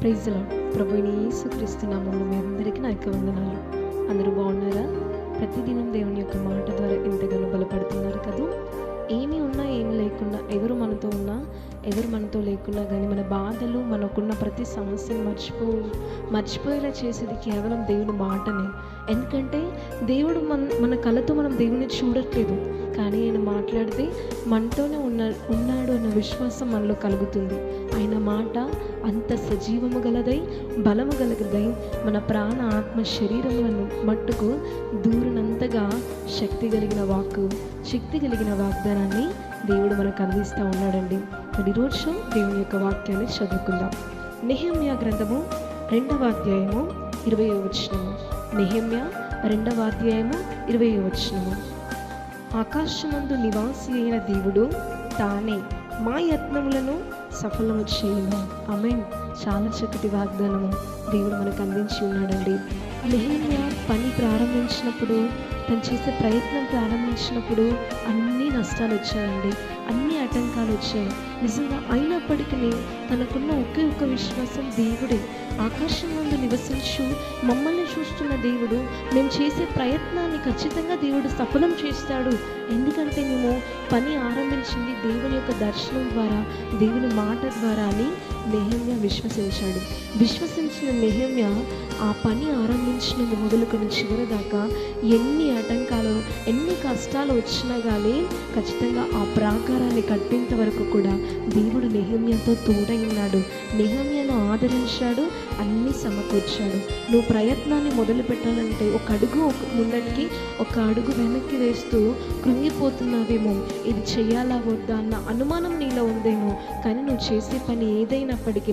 ప్రైజ్లో ప్రభుని యేసుక్రీస్తు నామంలో మీ అందరికీ నా యొక్క వందనాలు. అందరూ బాగున్నారా? ప్రతిదినం దేవుని యొక్క మాట ద్వారా ఎంతగానో బలపడుతున్నారు కదా? ఏమి ఉన్నా ఏమి లేకున్నా ఎవరు ఎవరితో ఉన్నా ఎవరు మనతో లేకున్నా కానీ మన బాధలు మనకున్న ప్రతి సమస్యను మర్చిపో మర్చిపోయేలా చేసేది కేవలం దేవుని మాటనే. ఎందుకంటే దేవుడు మన మన కళతో మనం దేవుని చూడట్లేదు. కానీ ఆయన మాట్లాడితే మనతోనే ఉన్న ఉన్నాడు అన్న విశ్వాసం మనలో కలుగుతుంది. ఆయన మాట అంత సజీవము గలదై బలము గలగదై మన ప్రాణ ఆత్మ శరీరములను మట్టుకు దూరనంత శక్తి కలిగిన వాక్కు శక్తి కలిగిన వాగ్దానాన్ని దేవుడు మనకు అందిస్తూ ఉన్నాడండి. మరి రోజు దేవుని యొక్క వాక్యాన్ని చదువుకుందాం. నెహమ్య గ్రంథము రెండవ అధ్యాయము ఇరవై వచనము. నెహమ్యా రెండవ అధ్యాయము ఇరవై వచనము. ఆకాశమందు నివాసి అయిన దేవుడు తానే మా యత్నములను సఫలము చేయను. ఆమెన్. చాలా చక్కటి వాగ్దానము దేవుడు మనకు అందించి ఉన్నాడండి. నెహమ్యా పని ప్రారంభించినప్పుడు తను చేసే ప్రయత్నం ప్రారంభించినప్పుడు అన్ని నష్టాలు వచ్చాయండి. అన్ని ఆటంకాలు వచ్చాయి. నిజంగా అయినప్పటికీ తనకున్న ఒకే ఒక్క విశ్వాసం దేవుడే. ఆకాశం ముందు నివసించు మమ్మల్ని చూస్తున్న దేవుడు మేము చేసే ప్రయత్నాన్ని ఖచ్చితంగా దేవుడు సఫలం చేస్తాడు. ఎందుకంటే మేము పని ఆరంభించింది దేవుని యొక్క దర్శనం ద్వారా దేవుని మాట ద్వారా అని నెహమ్య విశ్వసించాడు. విశ్వసించిన నెహమ్య ఆ పని ఆరంభించిన మొదలుకొని చివరి దాకా ఎన్ని ఆటంకాలు ఎన్ని కష్టాలు వచ్చినా కానీ ఖచ్చితంగా ఆ ప్రాకారాన్ని కట్టేంత వరకు కూడా దేవుడు నెహమ్యతో తోడై ఉన్నాడు. నెహమ్యను ఆదరించాడు అన్నీ సమకూర్చాడు నువ్వు ప్రయత్నాన్ని మొదలు పెట్టాలంటే ఒక అడుగు ఒక ముందటికి ఒక అడుగు వెనక్కి వేస్తూ కృంగిపోతున్నావేమో. ఇది చేయాలా వద్దా అన్న అనుమానం నీలో ఉందేమో. కానీ నువ్వు చేసే పని ఏదైనప్పటికీ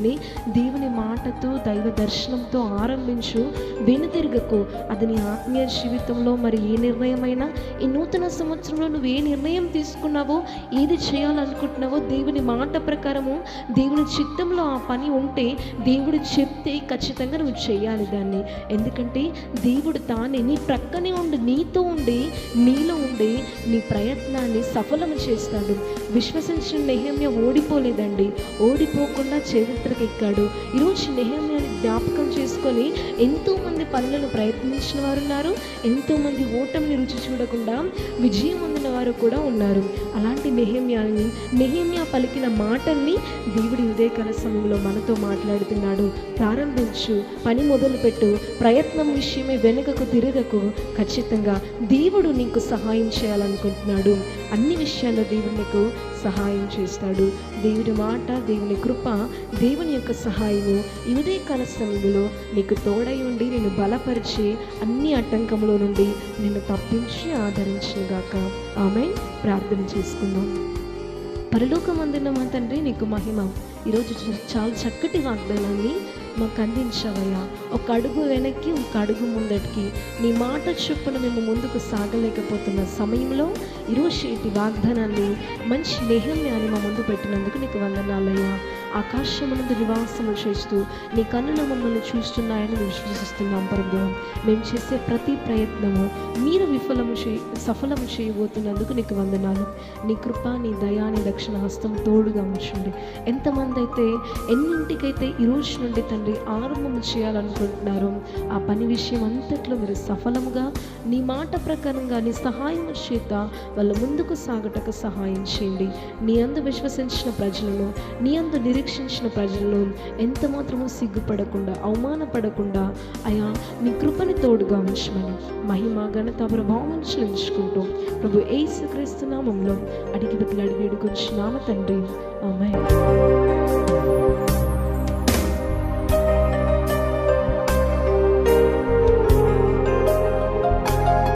దేవుని మాటతో దైవ దర్శనంతో ఆరంభించు. వెనుతిరగకు. అది నీ ఆత్మీయ జీవితంలో మరి ఏ నిర్ణయమైనా ఈ నూతన సంవత్సరంలో నువ్వు ఏ నిర్ణయం తీసుకున్నావో ఏది చేయాలనుకుంటున్నావో దేవుని మాట ప్రకారము దేవుని చిత్తంలో ఆ పని ఉంటే దేవుడు చెప్తే ఖచ్చితంగా నువ్వు చేయాలి దాన్ని. ఎందుకంటే దేవుడు తానే నీ ప్రక్కనే ఉండి నీతో ఉండి నీలో ఉండి నీ ప్రయత్నాన్ని సఫలం చేస్తాడు. విశ్వసించిన నెహమ్య ఓడిపోలేదండి. ఓడిపోకుండా చరిత్రకెక్కాడు. ఈరోజు నెహమ్యాన్ని జ్ఞాపకం చేసుకొని ఎంతోమంది పనులను ప్రయత్నించిన వారు ఉన్నారు. ఎంతోమంది ఓటమిని రుచి చూడకుండా విజయం అందిన వారు కూడా ఉన్నారు. అలాంటి నెహమ్యాని నెహమ్యా పలికిన మాటల్ని దేవుడి ఉదయకాల సమయంలో మనతో మాట్లాడుతున్నాడు. ప్రారంభించు. పని మొదలుపెట్టు. ప్రయత్నం విషయమే వెనుకకు తిరగకు. ఖచ్చితంగా దేవుడు నీకు సహాయం చేయాలనుకుంటున్నాడు. అన్ని విషయాల్లో దేవుడు నీకు సహాయం చేస్తాడు. దేవుడి మాట దేవుని కృప దేవుని యొక్క సహాయము ఈ కాల సమయంలో నీకు తోడై ఉండి నేను బలపరిచి అన్ని అడ్డంకముల నుండి నిన్ను తప్పించి ఆదరించినగాక ఆమె ప్రార్థన చేసుకుందాం. పరలోకమందున్న మా తండ్రి నీకు మహిమ. ఈరోజు చాలా చక్కటి వాగ్దానాన్ని మాకు అందించావయ్యా. ఒక అడుగు వెనక్కి ఒక అడుగు ముందటికి. నీ మాట చొప్పున మేము ముందుకు సాగలేకపోతున్న సమయంలో ఈరోజు ఇటు వాగ్దానాన్ని మంచి నేహమ్యాన్ని మా ముందు పెట్టినందుకు నీకు వందనాలయ్యా. ఆకాశమునందు నివాసము చేస్తూ నీ కన్నులు మమ్మల్ని చూస్తున్నాయని విశ్వసిస్తున్నాం పరదేవం మేము చేసే ప్రతి ప్రయత్నము మీరు విఫలము చే సఫలము చేయబోతున్నందుకు నీకు వందనాలు. నీ కృప నీ దయా నీ దక్షిణ హస్తం తోడుగా ఉంచండి. ఎంతమంది అయితే ఎన్నింటికైతే ఈ రోజు నుండి తండ్రి ఆరంభం చేయాలనుకుంటున్నారో ఆ పని విషయం అంతట్లో మీరు సఫలముగా నీ మాట ప్రకారంగా నీ సహాయం చేత వాళ్ళ ముందుకు సాగటకు సహాయం చేయండి. నీ అందు విశ్వసించిన ప్రజలను నీ అందు నిరీక్షించిన ప్రజల్లో ఎంత మాత్రమూ సిగ్గుపడకుండా అవమానపడకుండా అయా నీ కృపని తోడుగా ఉంచమని మహిమ ఘనత ప్రభావం చెల్లించుకుంటూ ప్రభు ఏసుక్రీస్తు నామంలో అడిగి బతులు అడిగి వేడుకొచ్చున్నామ తండ్రి. ఆమె